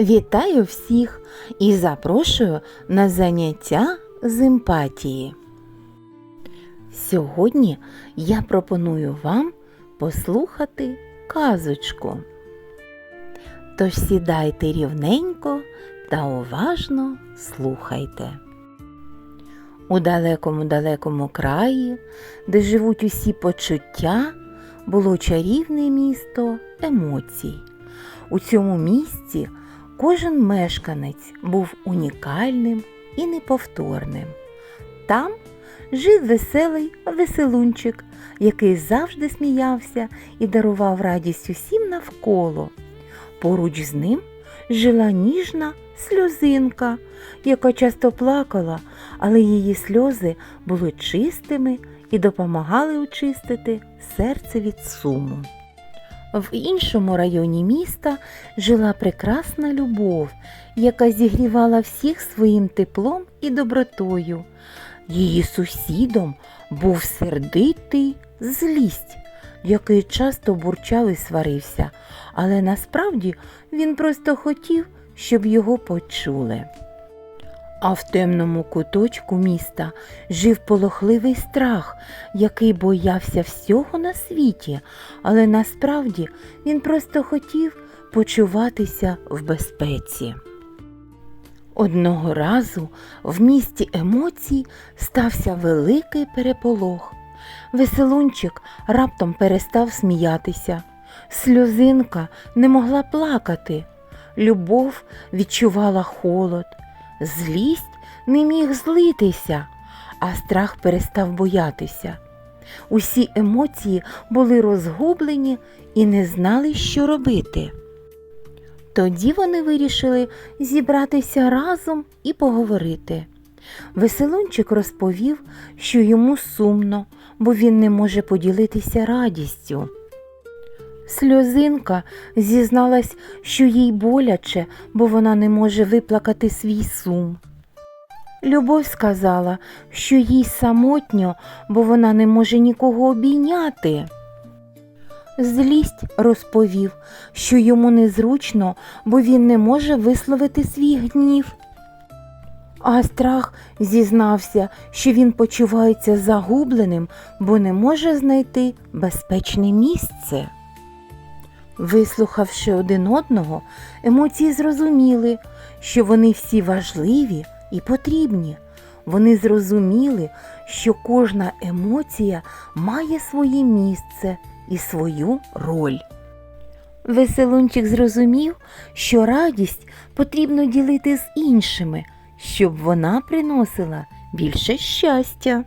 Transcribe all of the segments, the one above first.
Вітаю всіх і запрошую на заняття з емпатії. Сьогодні я пропоную вам послухати казочку. Тож сідайте рівненько та уважно слухайте. У далекому далекому краї, де живуть усі почуття, було чарівне місто емоцій. У цьому місці кожен мешканець був унікальним і неповторним. Там жив веселий веселунчик, який завжди сміявся і дарував радість усім навколо. Поруч з ним жила ніжна сльозинка, яка часто плакала, але її сльози були чистими і допомагали очистити серце від суму. В іншому районі міста жила прекрасна любов, яка зігрівала всіх своїм теплом і добротою. Її сусідом був сердитий злість, який часто бурчав і сварився, але насправді він просто хотів, щоб його почули. А в темному куточку міста жив полохливий страх, який боявся всього на світі, але насправді він просто хотів почуватися в безпеці. Одного разу в місті емоцій стався великий переполох. Веселунчик раптом перестав сміятися. Сльозинка не могла плакати. Любов відчувала холод. Злість не міг злитися, а страх перестав боятися. Усі емоції були розгублені і не знали, що робити. Тоді вони вирішили зібратися разом і поговорити. Веселунчик розповів, що йому сумно, бо він не може поділитися радістю. Сльозинка зізналась, що їй боляче, бо вона не може виплакати свій сум. Любов сказала, що їй самотньо, бо вона не може нікого обійняти. Злість розповів, що йому незручно, бо він не може висловити свій гнів. А страх зізнався, що він почувається загубленим, бо не може знайти безпечне місце. Вислухавши один одного, емоції зрозуміли, що вони всі важливі і потрібні. Вони зрозуміли, що кожна емоція має своє місце і свою роль. Веселунчик зрозумів, що радість потрібно ділити з іншими, щоб вона приносила більше щастя.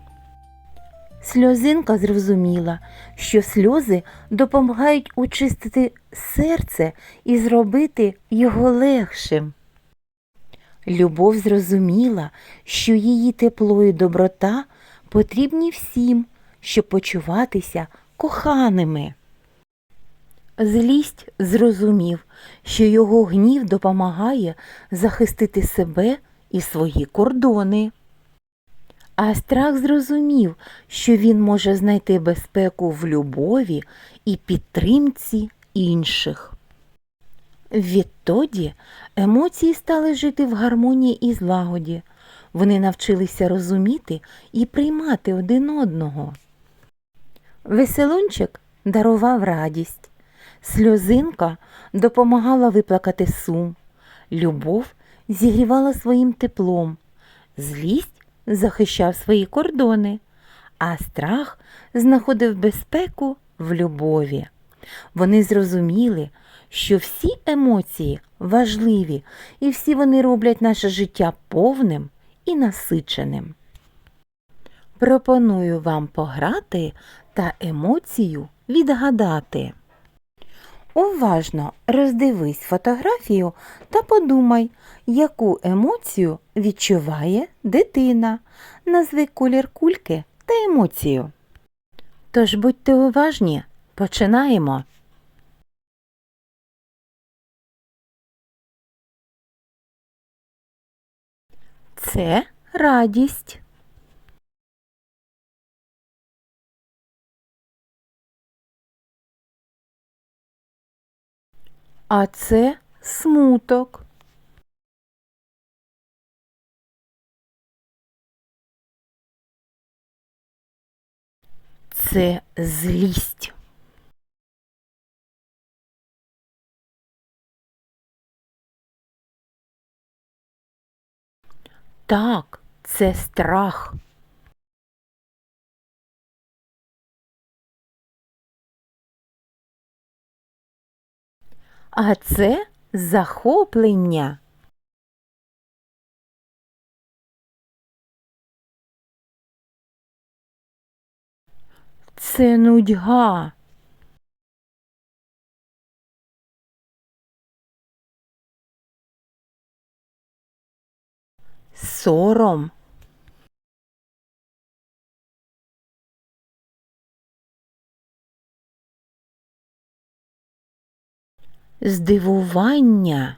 Сльозинка зрозуміла, що сльози допомагають очистити серце і зробити його легшим. Любов зрозуміла, що її тепло і доброта потрібні всім, щоб почуватися коханими. Злість зрозумів, що його гнів допомагає захистити себе і свої кордони. А страх зрозумів, що він може знайти безпеку в любові і підтримці інших. Відтоді емоції стали жити в гармонії і злагоді. Вони навчилися розуміти і приймати один одного. Веселунчик дарував радість, сльозинка допомагала виплакати сум, любов зігрівала своїм теплом, злість захищав свої кордони, а страх знаходив безпеку в любові. Вони зрозуміли, що всі емоції важливі і всі вони роблять наше життя повним і насиченим. Пропоную вам пограти та емоцію відгадати. Уважно роздивись фотографію та подумай, яку емоцію відчуває дитина. Назви колір кульки та емоцію. Тож будьте уважні, починаємо. Це радість. а це смуток. Це злість. Так, це страх. А це захоплення. Це нудьга. Сором. Здивування.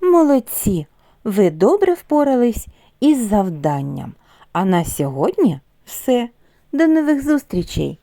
Молодці, ви добре впорались із завданням. А на сьогодні все. До нових зустрічей!